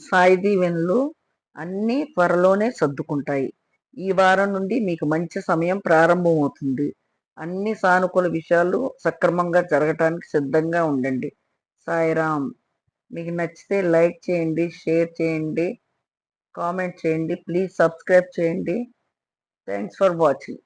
సాయి దీవెనలు అన్నీ త్వరలోనే సర్దుకుంటాయి. ఈ వారం నుండి మీకు మంచి సమయం ప్రారంభమవుతుంది. అన్ని సానుకూల విషయాలు సక్రమంగా జరగటానికి సిద్ధంగా ఉండండి. సాయిరామ్ మీకు నచ్చితే లైక్ చేయండి షేర్ చేయండి కామెంట్ చేయండి ప్లీజ్ సబ్స్క్రైబ్ చేయండి. Thanks for watching.